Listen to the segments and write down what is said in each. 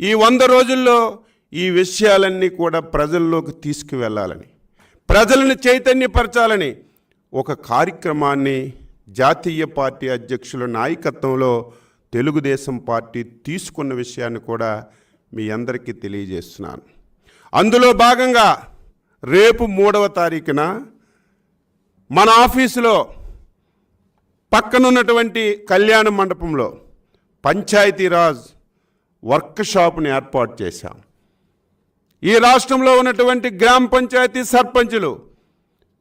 ఈ వంద రోజుల్లో ఈ విషయాలన్నీ కూడా ప్రజల్లోకి తీసుకువెళ్ళాలని ప్రజలను చైతన్యపరచాలని ఒక కార్యక్రమాన్ని జాతీయ పార్టీ అధ్యక్షుల నాయకత్వంలో తెలుగుదేశం పార్టీ తీసుకున్న విషయాన్ని కూడా మీ అందరికీ తెలియజేస్తున్నాను. అందులో భాగంగా రేపు మూడవ తారీఖున మన ఆఫీసులో పక్కనున్నటువంటి కళ్యాణ మండపంలో పంచాయతీరాజ్ వర్క్ షాప్ని ఏర్పాటు చేశాం. ఈ రాష్ట్రంలో ఉన్నటువంటి గ్రామ పంచాయతీ సర్పంచులు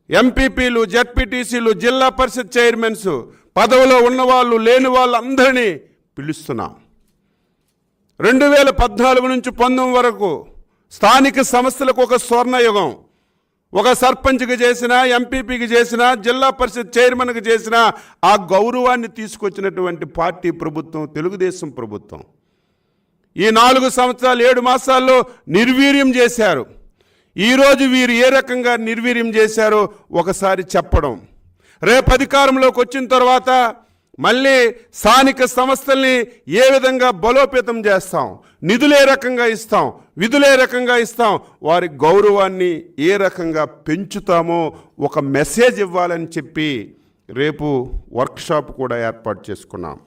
ఎంపీపీలు జడ్పీటీసీలు జిల్లా పరిషత్ చైర్మన్స్ పదవిలో ఉన్నవాళ్ళు లేని వాళ్ళందరినీ పిలుస్తున్నాం. రెండు వేల పద్నాలుగు నుంచి పంతొమ్మిది వరకు స్థానిక సంస్థలకు ఒక స్వర్ణయుగం. ఒక సర్పంచ్కి చేసిన ఎంపీపీకి చేసిన జిల్లా పరిషత్ చైర్మన్కి చేసిన ఆ గౌరవాన్ని తీసుకొచ్చినటువంటి పార్టీ ప్రభుత్వం తెలుగుదేశం ప్రభుత్వం. ఈ నాలుగు సంవత్సరాలు ఏడు మాసాల్లో నిర్వీర్యం చేశారు. ఈరోజు వీరు ఏ రకంగా నిర్వీర్యం చేశారో ఒకసారి చెప్పడం. రేపు అధికారంలోకి వచ్చిన తర్వాత మళ్ళీ స్థానిక సంస్థల్ని ఏ విధంగా బలోపేతం చేస్తాం? నిధులు ఏ రకంగా ఇస్తాం? విధులు ఏ రకంగా ఇస్తాం? వారి గౌరవాన్ని ఏ రకంగా పెంచుతామో ఒక మెసేజ్ ఇవ్వాలని చెప్పి రేపు వర్క్షాప్ కూడా ఏర్పాటు చేసుకున్నాం.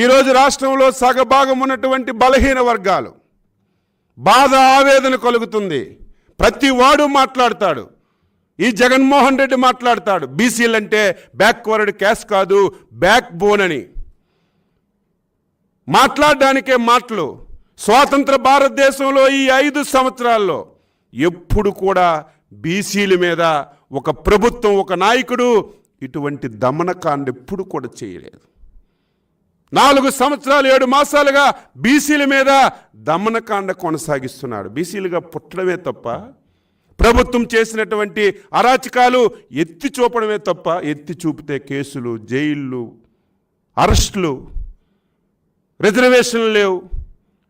ఈరోజు రాష్ట్రంలో సగభాగం ఉన్నటువంటి బలహీన వర్గాలు బాధ ఆవేదన కలుగుతుంది. ప్రతి వాడు మాట్లాడతాడు. ఈ జగన్మోహన్ రెడ్డి మాట్లాడతాడు. బీసీలు అంటే బ్యాక్వర్డ్ క్యాష్ కాదు బ్యాక్ బోన్ అని. మాట్లాడడానికే మాటలు. స్వాతంత్ర భారతదేశంలో ఈ ఐదు సంవత్సరాల్లో ఎప్పుడు కూడా బీసీల మీద ఒక ప్రభుత్వం ఒక నాయకుడు ఇటువంటి దమనకాండ ఎప్పుడు కూడా చేయలేదు. నాలుగు సంవత్సరాలు ఏడు మాసాలుగా బీసీల మీద దమనకాండ కొనసాగిస్తున్నాడు. బీసీలుగా పుట్టడమే తప్ప ప్రభుత్వం చేసినటువంటి అరాచకాలు ఎత్తి చూపడమే తప్ప ఎత్తి చూపితే కేసులు జైళ్ళు అరెస్టులు రిజర్వేషన్లు లేవు.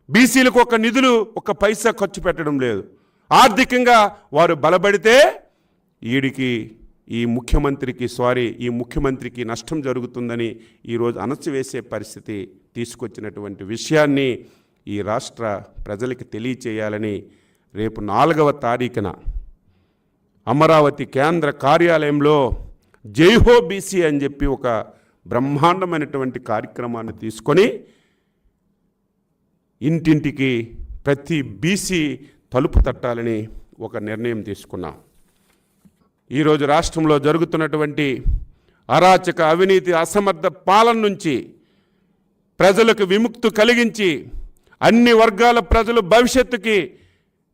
బీసీలకు ఒక నిధులు ఒక పైసా ఖర్చు పెట్టడం లేదు. ఆర్థికంగా వారు బలపడితే ఈడికి ఈ ముఖ్యమంత్రికి సారీ ఈ ముఖ్యమంత్రికి నష్టం జరుగుతుందని ఈరోజు అణచివేసే పరిస్థితి తీసుకొచ్చినటువంటి విషయాన్ని ఈ రాష్ట్ర ప్రజలకి తెలియచేయాలని రేపు నాలుగవ తారీఖున అమరావతి కేంద్ర కార్యాలయంలో జైహో బీసీ అని చెప్పి ఒక బ్రహ్మాండమైనటువంటి కార్యక్రమాన్ని తీసుకొని ఇంటింటికి ప్రతి బీసీ తలుపు తట్టాలని ఒక నిర్ణయం తీసుకున్నాం. ఈరోజు రాష్ట్రంలో జరుగుతున్నటువంటి అరాచక అవినీతి అసమర్థ పాలన నుంచి ప్రజలకు విముక్తి కలిగించి అన్ని వర్గాల ప్రజలు భవిష్యత్తుకి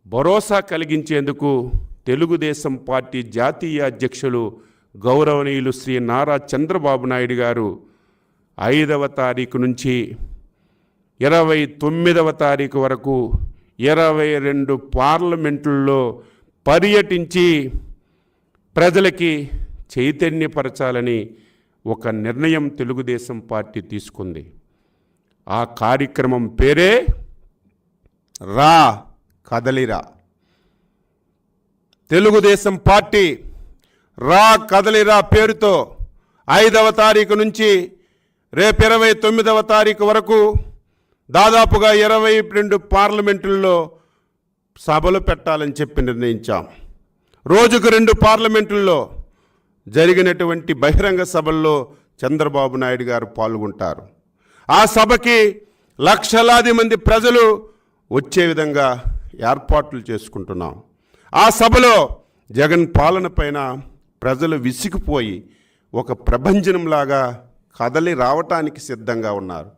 భరోసా కలిగించేందుకు తెలుగుదేశం పార్టీ జాతీయ అధ్యక్షులు గౌరవనీయులు శ్రీ నారా చంద్రబాబు నాయుడు గారు ఐదవ తారీఖు నుంచి ఇరవై తొమ్మిదవ తారీఖు వరకు ఇరవై రెండు పార్లమెంట్లలో పర్యటించి ప్రజలకి చైతన్యపరచాలని ఒక నిర్ణయం తెలుగుదేశం పార్టీ తీసుకుంది. ఆ కార్యక్రమం పేరే రా కదలిరా తెలుగుదేశం పార్టీ రా కదలిరా పేరుతో ఐదవ తారీఖు నుంచి రేపు ఇరవై తొమ్మిదవ తారీఖు వరకు దాదాపుగా ఇరవై రెండు పార్లమెంటుల్లో సభలు పెట్టాలని చెప్పి నిర్ణయించాం. రోజుకు రెండు పార్లమెంటుల్లో జరిగినటువంటి బహిరంగ సభల్లో చంద్రబాబు నాయుడు గారు పాల్గొంటారు. ఆ సభకి లక్షలాది మంది ప్రజలు వచ్చే విధంగా ఏర్పాట్లు చేసుకుంటున్నాం. ఆ సభలో జగన్ పాలన పైన ప్రజలు విసిగిపోయి ఒక ప్రభంజనంలాగా కదలి రావటానికి సిద్ధంగా ఉన్నారు.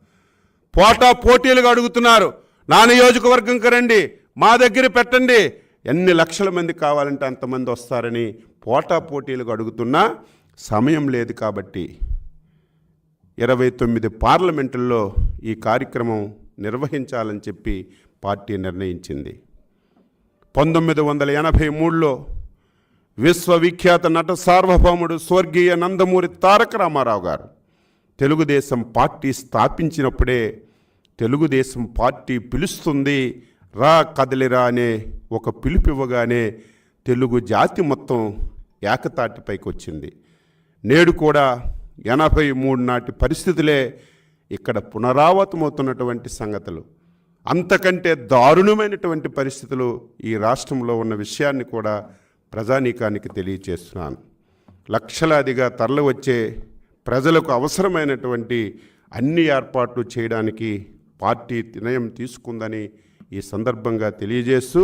పోటా పోటీలుగా అడుగుతున్నారు. నా నియోజకవర్గంకి రండి మా దగ్గర పెట్టండి ఎన్ని లక్షల మంది కావాలంటే అంతమంది వస్తారని పోటా పోటీలకు అడుగుతున్నా సమయం లేదు కాబట్టి ఇరవై తొమ్మిది పార్లమెంటుల్లో ఈ కార్యక్రమం నిర్వహించాలని చెప్పి పార్టీ నిర్ణయించింది. పంతొమ్మిది వందల ఎనభై మూడులో విశ్వవిఖ్యాత నట సార్వభౌముడు స్వర్గీయ నందమూరి తారక రామారావు గారు తెలుగుదేశం పార్టీ స్థాపించినప్పుడే తెలుగుదేశం పార్టీ పిలుస్తుంది రా కదలిరా అనే ఒక పిలుపు ఇవ్వగానే తెలుగు జాతి మొత్తం ఏకతాటిపైకి వచ్చింది నేడు కూడా ఎనభై మూడు నాటి పరిస్థితులే ఇక్కడ పునరావృతమవుతున్నటువంటి సంగతులు. అంతకంటే దారుణమైనటువంటి పరిస్థితులు ఈ రాష్ట్రంలో ఉన్న విషయాన్ని కూడా ప్రజానీకానికి తెలియచేస్తున్నాను. లక్షలాదిగా తరలి వచ్చే ప్రజలకు అవసరమైనటువంటి అన్ని ఏర్పాట్లు చేయడానికి పార్టీ నిర్ణయం తీసుకుందని ఈ సందర్భంగా తెలియజేస్తూ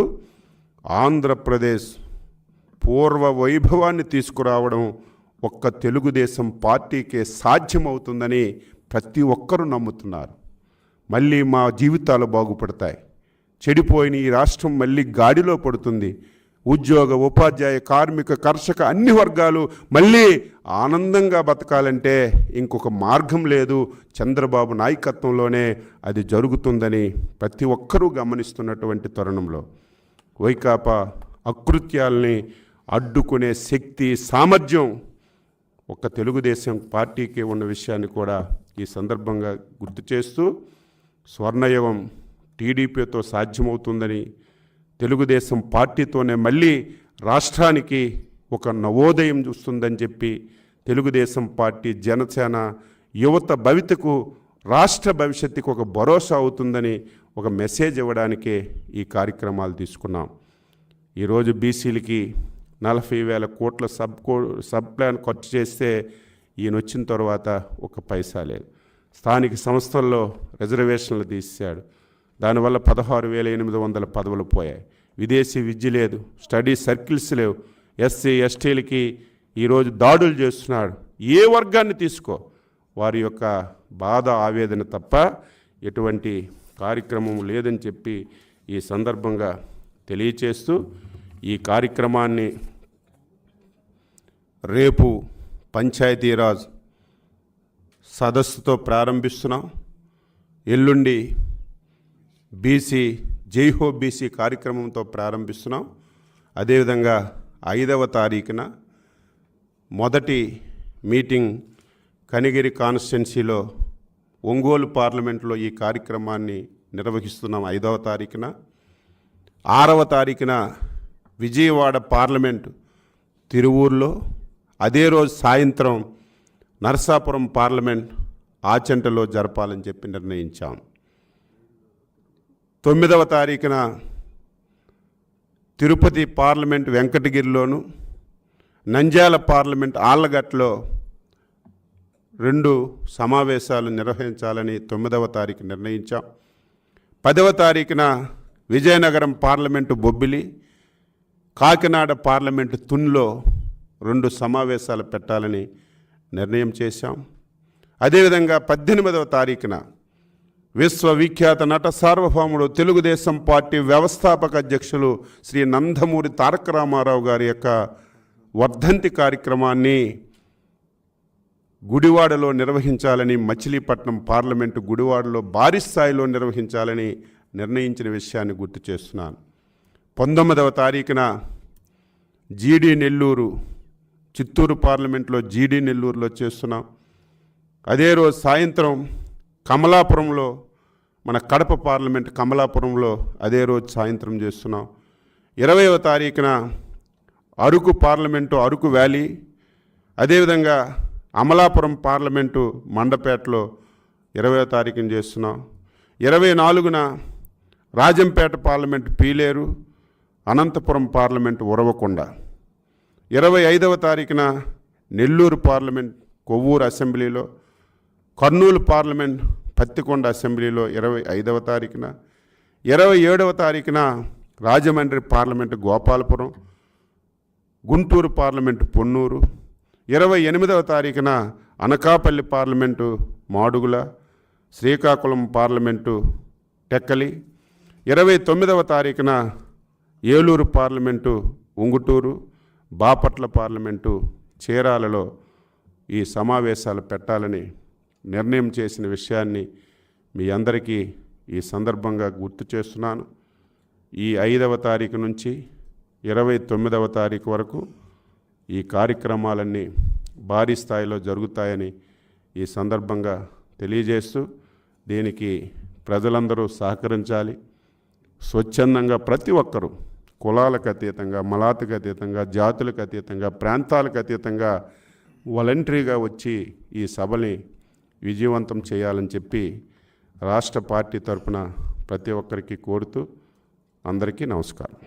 ఆంధ్రప్రదేశ్ పూర్వ వైభవాన్ని తీసుకురావడం ఒక్క తెలుగుదేశం పార్టీకే సాధ్యమవుతుందని ప్రతి ఒక్కరూ నమ్ముతున్నారు. మళ్ళీ మా జీవితాలు బాగుపడతాయి. చెడిపోయిన ఈ రాష్ట్రం మళ్ళీ గాడిలో పడుతుంది. ఉద్యోగ ఉపాధ్యాయ కార్మిక కర్షక అన్ని వర్గాలు మళ్ళీ ఆనందంగా బతకాలంటే ఇంకొక మార్గం లేదు. చంద్రబాబు నాయకత్వంలోనే అది జరుగుతుందని ప్రతి ఒక్కరూ గమనిస్తున్నటువంటి తరుణంలో వైకాపా అకృత్యాల్ని అడ్డుకునే శక్తి సామర్థ్యం ఒక్క తెలుగుదేశం పార్టీకి ఉన్న విషయాన్ని కూడా ఈ సందర్భంగా గుర్తు చేస్తూ స్వర్ణయుగం టీడీపీతో సాధ్యమవుతుందని తెలుగుదేశం పార్టీతోనే మళ్ళీ రాష్ట్రానికి ఒక నవోదయం చూస్తుందని చెప్పి తెలుగుదేశం పార్టీ జనసేన యువత భవితకు రాష్ట్ర భవిష్యత్తుకు ఒక భరోసా అవుతుందని ఒక మెసేజ్ ఇవ్వడానికే ఈ కార్యక్రమాలు తీసుకున్నాం. ఈరోజు బీసీలకి నలభై వేల కోట్ల సబ్ కో సబ్ ప్లాన్ ఖర్చు చేస్తే ఈయన వచ్చిన తర్వాత ఒక పైసా లేదు. స్థానిక సంస్థల్లో రిజర్వేషన్లు తీసాడు దానివల్ల పదహారు వేల ఎనిమిది వందల పదవులు పోయాయి. విదేశీ విద్య లేదు స్టడీ సర్కిల్స్ లేవు. ఎస్సీ ఎస్టీలకి ఈరోజు దాడులు చేస్తున్నాడు. ఏ వర్గాన్ని తీసుకో? వారి యొక్క బాధ ఆవేదన తప్ప ఎటువంటి కార్యక్రమం లేదని చెప్పి ఈ సందర్భంగా తెలియచేస్తూ ఈ కార్యక్రమాన్ని రేపు పంచాయతీరాజ్ సదస్సుతో ప్రారంభిస్తున్నాం. ఎల్లుండి బీసీ జైహో బీసీ కార్యక్రమంతో ప్రారంభిస్తున్నాం. అదేవిధంగా ఐదవ తారీఖున మొదటి మీటింగ్ కనిగిరి కాన్స్టిట్యున్సీలో ఒంగోలు పార్లమెంట్లో ఈ కార్యక్రమాన్ని నిర్వహిస్తున్నాం ఐదవ తారీఖున. ఆరవ తారీఖున విజయవాడ పార్లమెంటు తిరువూరులో అదే రోజు సాయంత్రం నరసాపురం పార్లమెంట్ ఆచంటలో జరపాలని చెప్పి నిర్ణయించాం. తొమ్మిదవ తారీఖున తిరుపతి పార్లమెంట్ వెంకటగిరిలోను నంద్యాల పార్లమెంట్ ఆళ్ళగట్లో రెండు సమావేశాలు నిర్వహించాలని తొమ్మిదవ తారీఖు నిర్ణయించాం. పదవ తారీఖున విజయనగరం పార్లమెంటు బొబ్బిలి కాకినాడ పార్లమెంటు తున్లో రెండు సమావేశాలు పెట్టాలని నిర్ణయం చేశాం. అదేవిధంగా పద్దెనిమిదవ తారీఖున విశ్వవిఖ్యాత నట సార్వభౌముడు తెలుగుదేశం పార్టీ వ్యవస్థాపక అధ్యక్షులు శ్రీ నందమూరి తారక రామారావు గారి యొక్క వర్ధంతి కార్యక్రమాన్ని గుడివాడలో నిర్వహించాలని మచిలీపట్నం పార్లమెంటు గుడివాడలో భారీ స్థాయిలో నిర్వహించాలని నిర్ణయించిన విషయాన్ని గుర్తు చేస్తున్నాను. పంతొమ్మిదవ తారీఖున జీడి నెల్లూరు చిత్తూరు పార్లమెంట్లో జీడి నెల్లూరులో చేస్తున్నాం. అదే రోజు సాయంత్రం కమలాపురంలో మన కడప పార్లమెంట్ కమలాపురంలో అదే రోజు సాయంత్రం చేస్తున్నాం. ఇరవైవ తారీఖున అరకు పార్లమెంటు అరకు వ్యాలీ అదేవిధంగా అమలాపురం పార్లమెంటు మండపేటలో ఇరవై తారీఖున చేస్తున్నాం. ఇరవై నాలుగున రాజంపేట పార్లమెంటు పీలేరు అనంతపురం పార్లమెంటు ఉరవకొండ. ఇరవై ఐదవ తారీఖున నెల్లూరు పార్లమెంట్ కొవ్వూరు అసెంబ్లీలో కర్నూలు పార్లమెంట్ పత్తికొండ అసెంబ్లీలో ఇరవై ఐదవ తారీఖున ఇరవై ఏడవ తారీఖున రాజమండ్రి పార్లమెంటు గోపాలపురం గుంటూరు పార్లమెంటు పొన్నూరు ఇరవై ఎనిమిదవ తారీఖున అనకాపల్లి పార్లమెంటు మాడుగుల శ్రీకాకుళం పార్లమెంటు టెక్కలి ఇరవై తొమ్మిదవ తారీఖున ఏలూరు పార్లమెంటు ఉంగుటూరు బాపట్ల పార్లమెంటు చీరాలలో ఈ సమావేశాలు పెట్టాలని నిర్ణయం చేసిన విషయాన్ని మీ అందరికీ ఈ సందర్భంగా గుర్తు చేస్తున్నాను. ఈ ఐదవ తారీఖు నుంచి ఇరవై తొమ్మిదవ తారీఖు వరకు ఈ కార్యక్రమాలన్నీ భారీ స్థాయిలో జరుగుతాయని ఈ సందర్భంగా తెలియజేస్తూ దీనికి ప్రజలందరూ సహకరించాలి. స్వచ్ఛందంగా ప్రతి ఒక్కరూ కులాలకు అతీతంగా మలాతకు అతీతంగా జాతులకు అతీతంగా ప్రాంతాలకు అతీతంగా వాలంటరీగా వచ్చి ఈ సభని విజయవంతం చేయాలని చెప్పి రాష్ట్ర పార్టీ తరపున ప్రతి ఒక్కరికి కోరుతూ అందరికీ నమస్కారం.